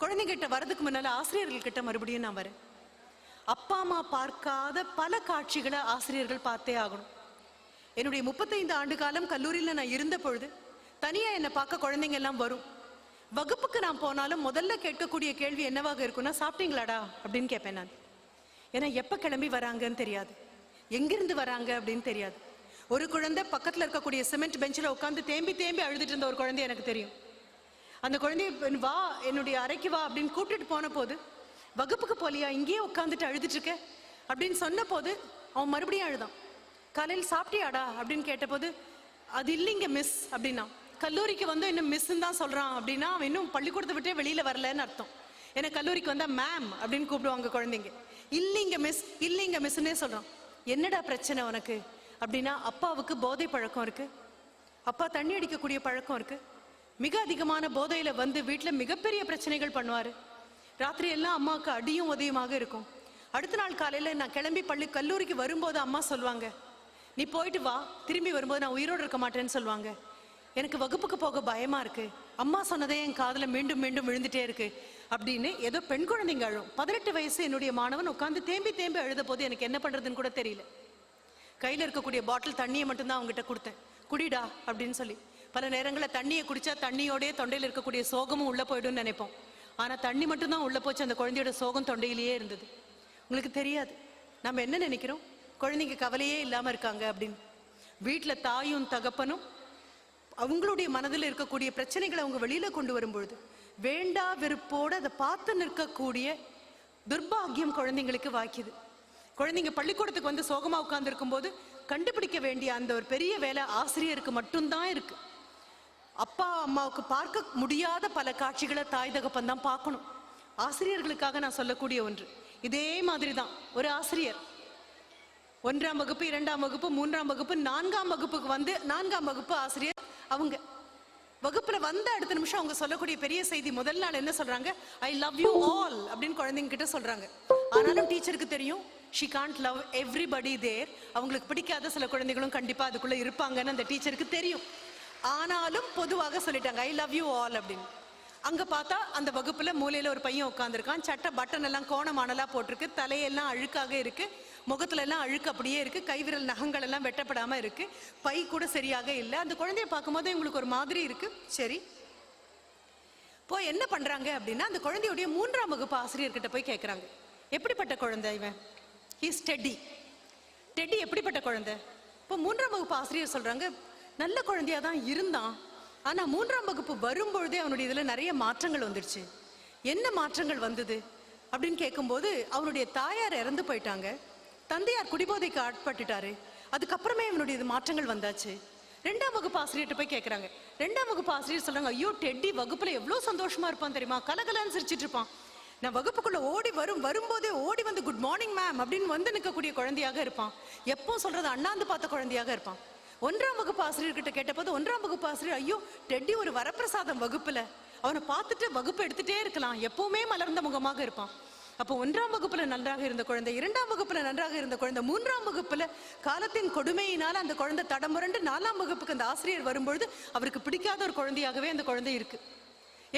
குழந்தைகிட்ட வரதுக்கு முன்னால ஆசிரியர்கள் கிட்ட மறுபடியும் நான் வரேன். அப்பா அம்மா பார்க்காத பல காட்சிகளை ஆசிரியர்கள் பார்த்தே ஆகணும். என்னுடைய முப்பத்தைந்து ஆண்டு காலம் கல்லூரியில் நான் இருந்த பொழுது தனியா என்னை பார்க்க குழந்தைங்க எல்லாம் வரும். வகுப்புக்கு நான் போனாலும் முதல்ல கேட்கக்கூடிய கேள்வி என்னவாக இருக்கும்னா சாப்பிட்டீங்களாடா? அப்படின்னு கேட்பேன் நான். ஏன்னா எப்போ கிளம்பி வராங்கன்னு தெரியாது. எங்கிருந்து வராங்க அப்படின்னு தெரியாது. ஒரு குழந்தை பக்கத்தில் இருக்கக்கூடிய சிமெண்ட் பெஞ்சில் உட்காந்து தேம்பி தேம்பி அழுதுட்டு இருந்த ஒரு குழந்தை எனக்கு தெரியும். அந்த குழந்தைய வா என்னுடைய அறைக்கு வா அப்படின்னு கூப்பிட்டுட்டு போன போது வகுப்புக்கு போலியா? இங்கேயே உட்காந்துட்டு அழுதுட்டு இருக்க? அப்படின்னு சொன்ன போது அவன் மறுபடியும் அழுதான். காலையில் சாப்பிட்டியாடா? அப்படின்னு கேட்டபோது அது இல்லைங்க மிஸ் அப்படின்னா. கல்லூரிக்கு வந்து இன்னும் மிஸ்ன்னு தான் சொல்றான் அப்படின்னா அவன் இன்னும் பள்ளிக்கூடத்தை விட்டே வெளியில வரலன்னு அர்த்தம். ஏன்னா கல்லூரிக்கு வந்தா மேம் அப்படின்னு கூப்பிடுவாங்க குழந்தைங்க. இல்லைங்க மிஸ் இல்லைங்க மிஸ்ன்னே சொல்றான். என்னடா பிரச்சனை உனக்கு? அப்படின்னா அப்பாவுக்கு போதை பழக்கம் இருக்கு. அப்பா தண்ணி அடிக்கக்கூடிய பழக்கம் இருக்குது மிக அதிகமான போதையில வந்து வீட்டில் மிகப்பெரிய பிரச்சனைகள் பண்ணுவாரு. ராத்திரி எல்லாம் அம்மாவுக்கு அடியும் உதயமாக இருக்கும். அடுத்த நாள் காலையில நான் கிளம்பி பள்ளி கல்லூரிக்கு வரும்போது அம்மா சொல்லுவாங்க நீ போயிட்டு வா திரும்பி வரும்போது நான் உயிரோடு இருக்க மாட்டேன்னு சொல்லுவாங்க எனக்கு வகுப்புக்கு போக பயமா இருக்கு. அம்மா சொன்னதே என் காதுல மீண்டும் மீண்டும் விழுந்துட்டே இருக்கு. அப்படின்னு ஏதோ பெண் குழந்தைங்க அழும். பதினெட்டு வயசு என்னுடைய மாணவன் உட்காந்து தேம்பி தேம்பி அழுத போது எனக்கு என்ன பண்றதுன்னு கூட தெரியல. கையில இருக்கக்கூடிய பாட்டில் தண்ணியை மட்டும்தான் அவங்ககிட்ட கொடுத்தேன். குடிடா அப்படின்னு சொல்லி. பல நேரங்களில் தண்ணியை குடிச்சா தண்ணியோடய தொண்டையில் இருக்கக்கூடிய சோகமும் உள்ள போயிடும்னு நினைப்போம். ஆனா தண்ணி மட்டும்தான் உள்ள போச்சு அந்த குழந்தையோட சோகம் தொண்டையிலேயே இருந்தது. உங்களுக்கு தெரியாது. நம்ம என்ன நினைக்கிறோம்? குழந்தைங்க கவலையே இல்லாம இருக்காங்க அப்படின்னு. வீட்டுல தாயும் தகப்பனும் அவங்களுடைய மனதில் இருக்கக்கூடிய பிரச்சனைகளை அவங்க வெளியில கொண்டு வரும்பொழுது வேண்டா வெறுப்போடு அதை பார்த்து நிற்கக்கூடிய துர்பாக்கியம் குழந்தைங்களுக்கு வாக்கிது குழந்தைங்க பள்ளிக்கூடத்துக்கு வந்து சோகமா உட்கார்ந்து இருக்கும்போது கண்டுபிடிக்க வேண்டிய அந்த ஒரு பெரிய வேலை ஆசிரியருக்கு மட்டும்தான் இருக்கு. அப்பா அம்மாவுக்கு பார்க்க முடியாத பல காட்சிகளை தாய் தகப்பன் தான் பார்க்கணும். ஆசிரியர்களுக்காக நான் சொல்லக்கூடிய ஒன்று. இதே மாதிரி தான் ஒரு ஆசிரியர். ஒன்றாம் வகுப்பு இரண்டாம் வகுப்பு மூன்றாம் வகுப்பு நான்காம் வகுப்புக்கு வந்து நான்காம் வகுப்பு ஆசிரியர் அவங்க. வகுப்புல வந்த அடுத்த நிமிஷம் அவங்க சொல்லக்கூடிய பெரிய செய்தி முதல் நாள் என்ன சொல்றாங்க? ஐ லவ் யூ ஆல் அப்படின்னு குழந்தைங்க கிட்ட சொல்றாங்க. ஆனாலும் டீச்சருக்கு தெரியும் she can't love everybody there அவங்களுக்கு பிடிக்காத சில குழந்தைகளும் கண்டிப்பா அதுக்குள்ள இருப்பாங்கன்னு அந்த டீச்சருக்கு தெரியும். ஆனாலும் பொதுவாக சொல்லிட்டாங்க ஐ லவ் யூ ஆல் அப்படின்னு. அங்க பார்த்தா அந்த வகுப்புல மூலையில ஒரு பையன் உட்காந்துருக்கான் சட்டை பட்டன் எல்லாம் கோணமானலா போட்டிருக்கு. தலையெல்லாம் அழுக்காக இருக்கு. முகத்துல எல்லாம் அழுக்கு அப்படியே இருக்கு. கைவிரல் நகங்கள் எல்லாம் வெட்டப்படாம இருக்கு. பை கூட சரியாக இல்லை. அந்த குழந்தைய பார்க்கும்போது எங்களுக்கு ஒரு மாதிரி இருக்கு. சரி. போய் என்ன பண்றாங்க அப்படின்னா அந்த குழந்தையுடைய மூன்றாம் வகுப்பு ஆசிரியர்கிட்ட போய் கேட்கறாங்க எப்படிப்பட்ட குழந்தை இவன்? ஹீஸ் டெட்டி டெட்டி எப்படிப்பட்ட குழந்தை? இப்போ மூன்றாம் வகுப்பு ஆசிரியர் சொல்றாங்க நல்ல குழந்தையா தான் இருந்தான். ஆனா மூன்றாம் வகுப்பு வரும்பொழுதே அவனுடைய இதுல நிறைய மாற்றங்கள் வந்துடுச்சு என்ன மாற்றங்கள் வந்தது? அப்படின்னு கேட்கும்போது அவனுடைய தாயார் இறந்து போயிட்டாங்க. தந்தையார் குடிபோதைக்கு ஆட்பட்டுட்டாரு. அதுக்கப்புறமே இவனுடைய இது மாற்றங்கள் வந்தாச்சு. ரெண்டாம் வகுப்பு ஆசிரியர்கிட்ட போய் கேட்குறாங்க ரெண்டாம் வகுப்பு ஆசிரியர் சொல்றாங்க ஐயோ டெட்டி வகுப்புல எவ்வளோ சந்தோஷமா இருப்பான் தெரியுமா? கலகலன்னு சிரிச்சிட்டு இருப்பான். நான் வகுப்புக்குள்ள ஓடி வரும் வரும்போதே ஓடி வந்து குட் மார்னிங் மேம் அப்படின்னு வந்து நிற்கக்கூடிய குழந்தையாக இருப்பான். எப்போ சொல்றது அண்ணாந்து பார்த்த குழந்தையாக இருப்பான். ஒன்றாம் வகுப்பு ஆசிரியர்கிட்ட கேட்டபோது ஒன்றாம் வகுப்பு ஆசிரியர் ஐயோ டெட்டி ஒரு வரப்பிரசாதம் வகுப்புல. அவனை பார்த்துட்டு வகுப்பு எடுத்துட்டே இருக்கலாம். எப்பவுமே மலர்ந்த முகமாக இருப்பான். அப்போ ஒன்றாம் வகுப்புல நன்றாக இருந்த குழந்தை இரண்டாம் வகுப்புல நன்றாக இருந்த குழந்தை மூன்றாம் வகுப்புல காலத்தின் கொடுமையினால அந்த குழந்தை தடமுரண்டு நாலாம் வகுப்புக்கு அந்த ஆசிரியர் வரும்பொழுது அவருக்கு பிடிக்காத ஒரு குழந்தையாகவே அந்த குழந்தை இருக்கு.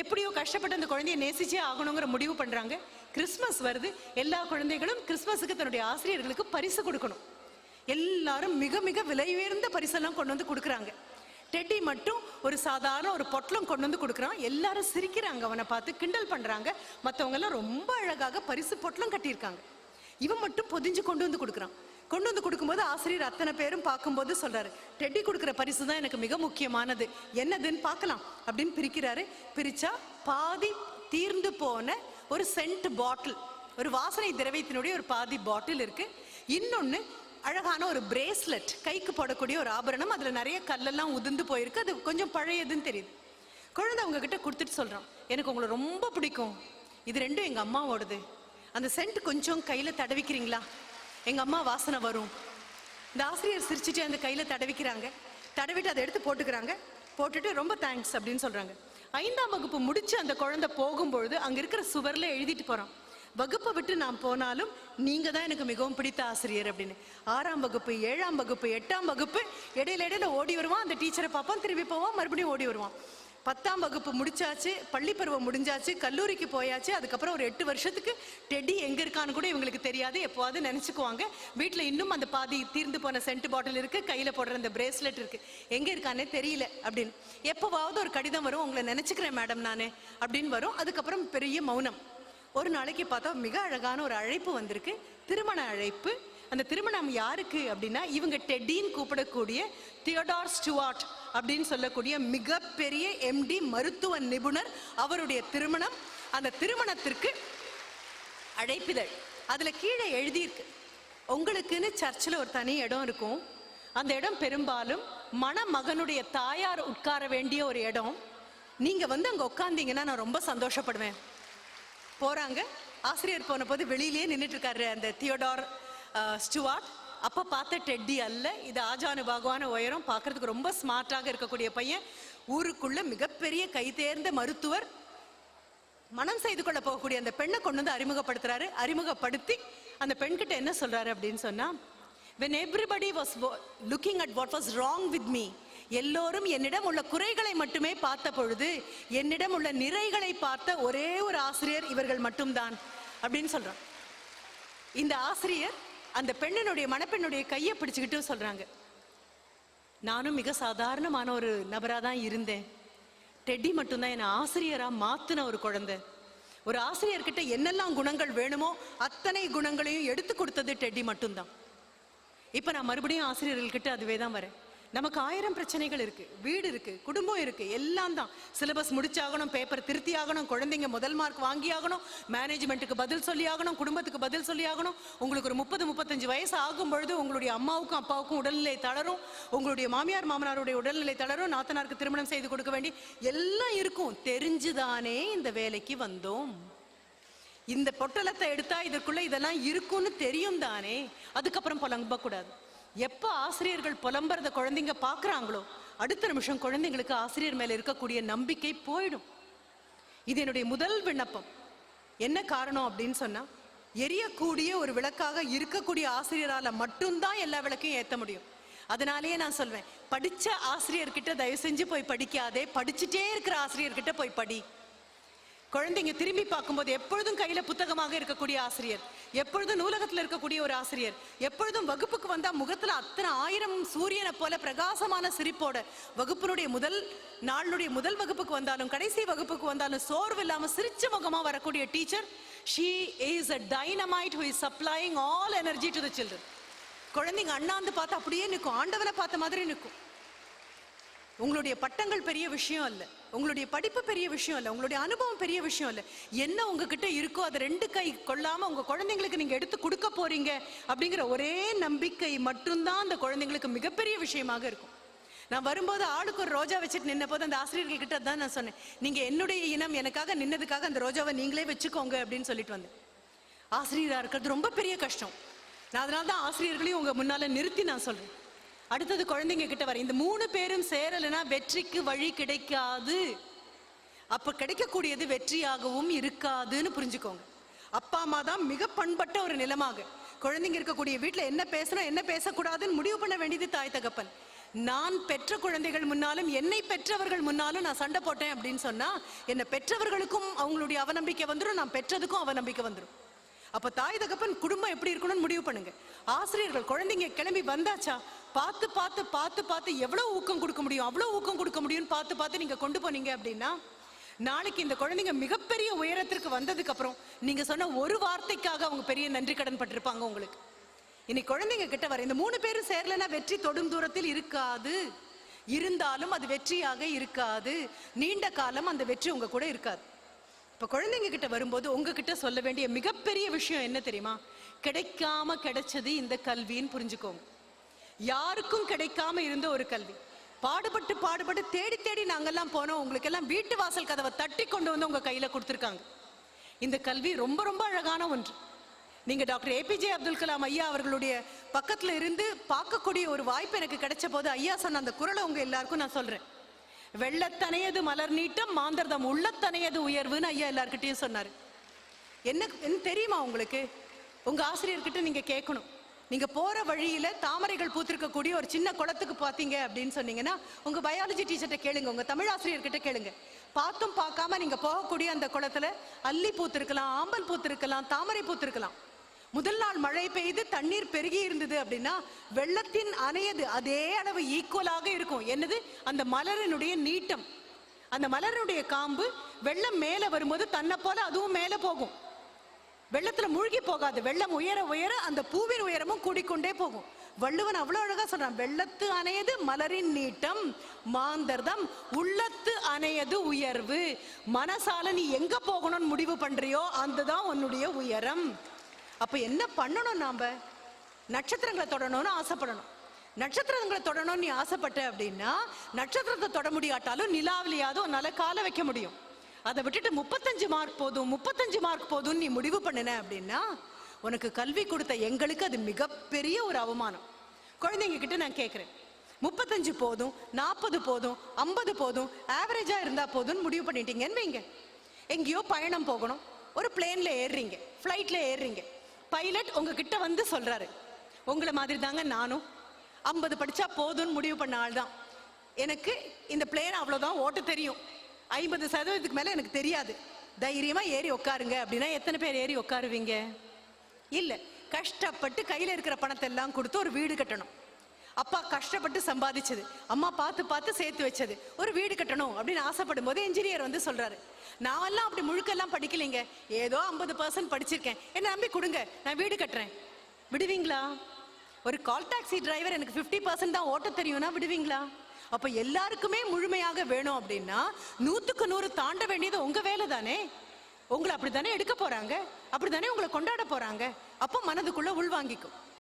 எப்படியோ கஷ்டப்பட்டு அந்த குழந்தையை நேசிச்சே ஆகணுங்கிற முடிவு பண்றாங்க. கிறிஸ்மஸ் வருது. எல்லா குழந்தைகளும் கிறிஸ்மஸுக்கு தன்னுடைய ஆசிரியர்களுக்கு பரிசு கொடுக்கணும். எல்லாரும் மிக மிக விலை உயர்ந்த பரிசெல்லாம் கொண்டு வந்து கொடுக்குறாங்க. டெட்டி மட்டும் ஒரு சாதாரண ஒரு பொட்டலம் கொண்டு வந்து கொடுக்குறான். எல்லாரும் சிரிக்கிறாங்க அவனை பார்த்து கிண்டல் பண்ணுறாங்க மற்றவங்கெல்லாம் ரொம்ப அழகாக பரிசு பொட்டலம் கட்டியிருக்காங்க. இவன் மட்டும் பொதிஞ்சு கொண்டு வந்து கொடுக்குறான். கொண்டு வந்து கொடுக்கும்போது ஆசிரியர் அத்தனை பேரும் பார்க்கும்போது சொல்கிறாரு டெட்டி கொடுக்குற பரிசு தான் எனக்கு மிக முக்கியமானது. என்னதுன்னு பார்க்கலாம். அப்படின்னு பிரிக்கிறாரு. பிரிச்சா பாதி தீர்ந்து போன ஒரு சென்ட் பாட்டில் ஒரு வாசனை திரவியத்தினுடைய ஒரு பாதி பாட்டில் இருக்குது இன்னொன்று அழகான ஒரு பிரேஸ்லெட் கைக்கு போடக்கூடிய ஒரு ஆபரணம். அதில் நிறைய கல்லெல்லாம் உதிர்ந்து போயிருக்கு. அது கொஞ்சம் பழையதுன்னு தெரியுது. குழந்தை அவங்கக்கிட்ட கொடுத்துட்டு சொல்கிறான் எனக்கு உங்களை ரொம்ப பிடிக்கும். இது ரெண்டும் எங்கள் அம்மாவோடது. அந்த சென்ட் கொஞ்சம் கையில் தடவிக்கிறீங்களா? எங்கள் அம்மா வாசனை வரும். இந்த ஆசிரியர் சிரிச்சுட்டு அந்த கையில் தடவிக்கிறாங்க. தடவிட்டு அதை எடுத்து போட்டுக்கிறாங்க. போட்டுட்டு ரொம்ப தேங்க்ஸ் அப்படின்னு சொல்கிறாங்க ஐந்தாம் வகுப்பு முடித்து அந்த குழந்தை போகும்பொழுது அங்கே இருக்கிற சுவரில் எழுதிட்டு போகிறான் வகுப்பை விட்டு நான் போனாலும் நீங்க தான் எனக்கு மிகவும் பிடித்த ஆசிரியர் அப்படின்னு. ஆறாம் வகுப்பு ஏழாம் வகுப்பு எட்டாம் வகுப்பு இடையில இடையில ஓடி வருவான் அந்த டீச்சரை பார்ப்பான் திரும்பி போவான் மறுபடியும் ஓடி வருவான். பத்தாம் வகுப்பு முடிச்சாச்சு பள்ளி பருவம் முடிஞ்சாச்சு கல்லூரிக்கு போயாச்சு அதுக்கப்புறம் ஒரு எட்டு வருஷத்துக்கு டெடி எங்க இருக்கான்னு கூட இவங்களுக்கு தெரியாது எப்போவாது நினைச்சுக்குவாங்க. வீட்டில் இன்னும் அந்த பாதி தீர்ந்து போன சென்ட் பாட்டில் இருக்கு கையில போடுற அந்த பிரேஸ்லெட் இருக்கு. எங்க இருக்கானே தெரியல அப்படின்னு. எப்போவாவது ஒரு கடிதம் வரும் உங்களை நினைச்சுக்கிறேன் மேடம் நானு அப்படின்னு வரும் அதுக்கப்புறம் பெரிய மௌனம். ஒரு நாளைக்கு பார்த்தா மிக அழகான ஒரு அழைப்பு வந்திருக்கு. திருமண அழைப்பு. அந்த திருமணம் யாருக்கு அப்படின்னா இவங்க டெட்டின்னு கூப்பிடக்கூடிய தியோடார் ஸ்டுவார்ட் அப்படின்னு சொல்லக்கூடிய மிகப்பெரிய எம்டி மருத்துவ நிபுணர் அவருடைய திருமணம். அந்த திருமணத்திற்கு அழைப்பிதழ். அதில் கீழே எழுதியிருக்கு. உங்களுக்குன்னு சர்ச்சில் ஒரு தனி இடம் இருக்கும். அந்த இடம் பெரும்பாலும் மணமகனுடைய தாயார் உட்கார வேண்டிய ஒரு இடம். நீங்கள் வந்து அங்கே உட்காந்தீங்கன்னா நான் ரொம்ப சந்தோஷப்படுவேன். போறாங்க. ஆசிரியர் போன போது வெளியிலேயே நின்றுட்டு இருக்காரு அந்த தியோடார் ஸ்டுவார்ட். அப்ப பார்த்த டெட்டி அல்ல. இது ஆஜானு பகவான உயரம். பார்க்கறதுக்கு ரொம்ப ஸ்மார்ட்டாக இருக்கக்கூடிய பையன். ஊருக்குள்ள மிகப்பெரிய கை தேர்ந்த மருத்துவர். மனம் செய்து கொள்ள போகக்கூடிய அந்த பெண்ணை கொண்டு வந்து அறிமுகப்படுத்துறாரு. அறிமுகப்படுத்தி அந்த பெண்கிட்ட என்ன சொல்றாரு அப்படின்னு சொன்னா when everybody was looking at what was wrong with me எல்லோரும் என்னிடம் உள்ள குறைகளை மட்டுமே பார்த்த பொழுது என்னிடம் உள்ள நிறைகளை பார்த்த ஒரே ஒரு ஆசிரியர் இவர்கள் மட்டும்தான் அப்படின்னு சொல்கிறான் இந்த ஆசிரியர் அந்த பெண்ணினுடைய மணப்பெண்ணுடைய கையை பிடிச்சுக்கிட்டு சொல்றாங்க. நானும் மிக சாதாரணமான ஒரு நபராக தான் இருந்தேன். டெட்டி மட்டும்தான் என்னை ஆசிரியராக மாற்றின ஒரு குழந்தை. ஒரு ஆசிரியர்கிட்ட என்னெல்லாம் குணங்கள் வேணுமோ அத்தனை குணங்களையும் எடுத்து கொடுத்தது டெட்டி மட்டும்தான். இப்போ நான் மறுபடியும் ஆசிரியர்கள்கிட்ட அதுவே தான் வரேன். நமக்கு ஆயிரம் பிரச்சனைகள் இருக்கு. வீடு இருக்கு குடும்பம் இருக்கு எல்லாம் தான். சிலபஸ் முடிச்சாகணும் பேப்பர் திருத்தி ஆகணும் குழந்தைங்க முதல் மார்க் வாங்கி ஆகணும் மேனேஜ்மெண்ட்டுக்கு பதில் சொல்லி ஆகணும் குடும்பத்துக்கு பதில் சொல்லி ஆகணும் உங்களுக்கு ஒரு முப்பது முப்பத்தஞ்சு வயசு ஆகும் பொழுது உங்களுடைய அம்மாவுக்கும் அப்பாவுக்கும் உடல்நிலை தளரும். உங்களுடைய மாமியார் மாமனாருடைய உடல்நிலை தளரும். நாத்தனாருக்கு திருமணம் செய்து கொடுக்க வேண்டி எல்லாம் இருக்கும். தெரிஞ்சுதானே இந்த வேலைக்கு வந்தோம். இந்த பொட்டலத்தை எடுத்தா இதற்குள்ள இதெல்லாம் இருக்கும்னு தெரியும் தானே. அதுக்கப்புறம் புலம்பக்கூடாது. கூடாது எப்போ ஆசிரியர்கள் புலம்புறத குழந்தைங்க பார்க்கறாங்களோ அடுத்த நிமிஷம் குழந்தைங்களுக்கு ஆசிரியர் மேலே இருக்கக்கூடிய நம்பிக்கை போயிடும். இது என்னுடைய முதல் விண்ணப்பம். என்ன காரணம் அப்படின்னு சொன்னால் எரியக்கூடிய ஒரு விளக்காக இருக்கக்கூடிய ஆசிரியரால் மட்டும்தான் எல்லா விளக்கையும் ஏற்ற முடியும். அதனாலேயே நான் சொல்வேன் படிச்ச ஆசிரியர்கிட்ட தயவு செஞ்சு போய் படிக்காதே படிச்சுட்டே இருக்கிற ஆசிரியர்கிட்ட போய் படி. குழந்தைங்க திரும்பி பார்க்கும்போது எப்பொழுதும் கையில புத்தகமாக இருக்கக்கூடிய ஆசிரியர் எப்பொழுதும் நூலகத்துல இருக்கக்கூடிய ஒரு ஆசிரியர் எப்பொழுதும் வகுப்புக்கு வந்தா முகத்துல அத்தனை ஆயிரம் சூரியனை போல பிரகாசமான சிரிப்போட வகுப்பினுடைய முதல் நாளுடைய முதல் வகுப்புக்கு வந்தாலும் கடைசி வகுப்புக்கு வந்தாலும் சோர்வு இல்லாம சிரிச்ச முகமா வரக்கூடிய teacher she is a dynamite who is all energy to the children. குழந்தைங்க அண்ணாந்து பார்த்தா அப்படியே நிற்கும் ஆண்டவனை பார்த்த மாதிரி நிற்கும். உங்களுடைய பட்டங்கள் பெரிய விஷயம் இல்ல. உங்களுடைய படிப்பு பெரிய விஷயம் இல்ல. உங்களுடைய அனுபவம் பெரிய விஷயம் இல்ல. என்ன உங்ககிட்ட இருக்கோ அதை ரெண்டு கை கொள்ளாம உங்க குழந்தைங்களுக்கு நீங்க எடுத்து கொடுக்க போறீங்க அப்படிங்கிற ஒரே நம்பிக்கை மட்டும்தான் அந்த குழந்தைங்களுக்கு மிகப்பெரிய விஷயமாக இருக்கும். நான் வரும்போது ஆளுக்கு ஒரு ரோஜா வச்சுட்டு நின்ன போது அந்த ஆசிரியர்கள் கிட்ட தான் நான் சொன்னேன். நீங்க என்னுடைய இனம் எனக்காக நின்னதுக்காக அந்த ரோஜாவை நீங்களே வச்சுக்கோங்க அப்படின்னு சொல்லிட்டு வந்தேன். ஆசிரியரா இருக்கிறது ரொம்ப பெரிய கஷ்டம். நான் அதனால தான் ஆசிரியர்களையும் உங்க முன்னால நிறுத்தி நான் சொல்றேன். அடுத்தது குழந்தைங்க கிட்ட வர இந்த மூணு பேரும் சேரலைன்னா வெற்றிக்கு வழி கிடைக்காது. அப்ப கிடைக்கக்கூடியது வெற்றியாகவும் இருக்காதுன்னு புரிஞ்சுக்கோங்க. அப்பா அம்மா தான் மிக பண்பட்ட ஒரு நிலமாக. குழந்தைங்க இருக்கக்கூடிய வீட்டில் என்ன பேசணும் என்ன பேசக்கூடாதுன்னு முடிவு பண்ண வேண்டியது தாய் தகப்பன். நான் பெற்ற குழந்தைகள் முன்னாலும் என்னை பெற்றவர்கள் முன்னாலும் நான் சண்டை போட்டேன் அப்படின்னு சொன்னா என்னை பெற்றவர்களுக்கும் அவங்களுடைய அவநம்பிக்கை வந்துடும் நான் பெற்றதுக்கும் அவநம்பிக்கை வந்துடும் அப்ப தாய் தகப்பன் குடும்பம் எப்படி இருக்கணும்னு முடிவு பண்ணுங்க. ஆசிரியர்கள் குழந்தைங்க கிளம்பி வந்தாச்சா பார்த்து பார்த்து பார்த்து பார்த்து எவ்வளோ ஊக்கம் கொடுக்க முடியும் அவ்வளோ ஊக்கம் கொடுக்க முடியும்னு பார்த்து பார்த்து நீங்க கொண்டு போனீங்க அப்படின்னா நாளைக்கு இந்த குழந்தைங்க மிகப்பெரிய உயரத்திற்கு வந்ததுக்கு அப்புறம் நீங்க சொன்ன ஒரு வார்த்தைக்காக அவங்க பெரிய நன்றி கடன் பட்டிருப்பாங்க உங்களுக்கு. இன்னைக்கு குழந்தைங்க கிட்ட வர இந்த மூணு பேரும் சேரலன்னா வெற்றி தொடும் தூரத்தில் இருக்காது. இருந்தாலும் அது வெற்றியாக இருக்காது. நீண்ட காலம் அந்த வெற்றி உங்க கூட இருக்காது. இப்போ குழந்தைங்க கிட்ட வரும்போது உங்ககிட்ட சொல்ல வேண்டிய மிகப்பெரிய விஷயம் என்ன தெரியுமா? கிடைக்காம கிடைச்சது இந்த கல்வின்னு புரிஞ்சுக்கோங்க. யாருக்கும் கிடைக்காம இருந்த ஒரு கல்வி. பாடுபட்டு பாடுபட்டு தேடி தேடி நாங்கெல்லாம் போனோம். உங்களுக்கு எல்லாம் வீட்டு வாசல் கதவை தட்டி கொண்டு வந்து உங்க கையில கொடுத்துருக்காங்க. இந்த கல்வி ரொம்ப ரொம்ப அழகான ஒன்று. நீங்க டாக்டர் ஏபிஜே அப்துல் கலாம் ஐயா அவர்களுடைய பக்கத்துல இருந்து பார்க்கக்கூடிய ஒரு வாய்ப்பு எனக்கு கிடைச்ச போது ஐயா சொன்ன அந்த குரலை உங்க எல்லாருக்கும் நான் சொல்றேன். வெள்ளத்தனையது மலர் நீட்டம் மாந்தர்தம் உள்ளத்தனையது உயர்வுன்னு ஐயா எல்லார்கிட்டயும் சொன்னார். என்ன என்ன தெரியுமா உங்களுக்கு? உங்க ஆசிரியர்கிட்ட நீங்க கேட்கணும். நீங்க போற வழியில தாமரைகள் பூத்திருக்கக்கூடிய ஒரு சின்ன குளத்துக்கு பார்த்தீங்க அப்படின்னு சொன்னீங்கன்னா உங்க பயாலஜி டீச்சர்கிட்ட கேளுங்க உங்கள் தமிழ் ஆசிரியர்கிட்ட கேளுங்க. பார்த்தும் பார்க்காம நீங்க போகக்கூடிய அந்த குளத்துல அல்லி பூத்திருக்கலாம் ஆம்பல் பூத்திருக்கலாம் தாமரை பூத்திருக்கலாம். முதல் நாள் மழை பெய்து தண்ணீர் பெருகி இருந்தது அப்படின்னா வெள்ளத்தின் அணையது அதே அளவு ஈக்குவலாக இருக்கும். என்னது? அந்த மலரினுடைய நீட்டம். அந்த மலரினுடைய காம்பு வெள்ளம் மேல வரும்போது தன்னை போல அதுவும் மேல போகும். வெள்ளத்துல மூழ்கி போகாது. வெள்ளம் உயர உயர அந்த பூவின் உயரமும் கூடிக்கொண்டே போகும். வள்ளுவன் அவ்வளவு அழகா சொல்றான் வெள்ளத்து அணையது மலரின் நீட்டம் மாந்தர்தம் உள்ளத்து அணையது உயர்வு. மனசால நீ எங்க போகணும்னு முடிவு பண்றியோ தான் உன்னுடைய உயரம். அப்ப என்ன பண்ணணும் நாம? நட்சத்திரங்களை தொடணும்னு ஆசைப்படணும். நட்சத்திரங்களை தொடணும்னு நீ ஆசைப்பட்ட அப்படின்னா நட்சத்திரத்தை தொட முடியாட்டாலும் நிலாவிலையாவது உன்னால காலை வைக்க முடியும். அதை விட்டுட்டு முப்பத்தஞ்சு மார்க் போதும் முப்பத்தஞ்சு மார்க் போதும்னு நீ முடிவு பண்ணின அப்படின்னா உனக்கு கல்வி கொடுத்த எங்களுக்கு அது மிகப்பெரிய ஒரு அவமானம். குழந்தைங்க கிட்ட நான் கேட்குறேன் முப்பத்தஞ்சு போதும் நாற்பது போதும் ஐம்பது போதும் ஆவரேஜாக இருந்தால் போதும்னு முடிவு பண்ணிட்டீங்கன்னு வைங்க. எங்கேயோ பயணம் போகணும். ஒரு பிளேனில் ஏறுறீங்க ஃப்ளைட்டில் ஏறுறீங்க. பைலட் உங்ககிட்ட வந்து சொல்றாரு. உங்களை மாதிரி தாங்க நானும். ஐம்பது படிச்சா போதும்னு முடிவு பண்ண ஆள் தான் எனக்கு இந்த பிளேன் அவ்வளோதான் ஓட்ட தெரியும். ஐம்பது சதவீதத்துக்கு மேலே எனக்கு தெரியாது. தைரியமாக ஏறி உட்காருங்க. அப்படின்னா எத்தனை பேர் ஏறி உட்காருவீங்க? இல்லை. கஷ்டப்பட்டு கையில் இருக்கிற பணத்தை எல்லாம் கொடுத்து ஒரு வீடு கட்டணும். அப்பா கஷ்டப்பட்டு சம்பாதிச்சது. அம்மா பார்த்து பார்த்து சேர்த்து வச்சது. ஒரு வீடு கட்டணும் அப்படின்னு ஆசைப்படும் போது என்ஜினியர் வந்து சொல்றாரு. நான் எல்லாம் அப்படி முழுக்கெல்லாம் படிக்கலைங்க. ஏதோ ஐம்பது பர்சன்ட் படிச்சிருக்கேன். என்ன நம்பி கொடுங்க. நான் வீடு கட்டுறேன். விடுவீங்களா? ஒரு கால் டாக்ஸி டிரைவர் எனக்கு 50% பர்சன்ட் தான் ஓட்ட தெரியும்னா விடுவீங்களா? அப்ப எல்லாருக்குமே முழுமையாக வேணும் அப்படின்னா நூத்துக்கு நூறு தாண்ட வேண்டியது உங்க வேலை தானே? உங்களை அப்படித்தானே எடுக்க போறாங்க? அப்படித்தானே உங்களை கொண்டாட போறாங்க? அப்போ மனதுக்குள்ள உள்வாங்கிக்கும்.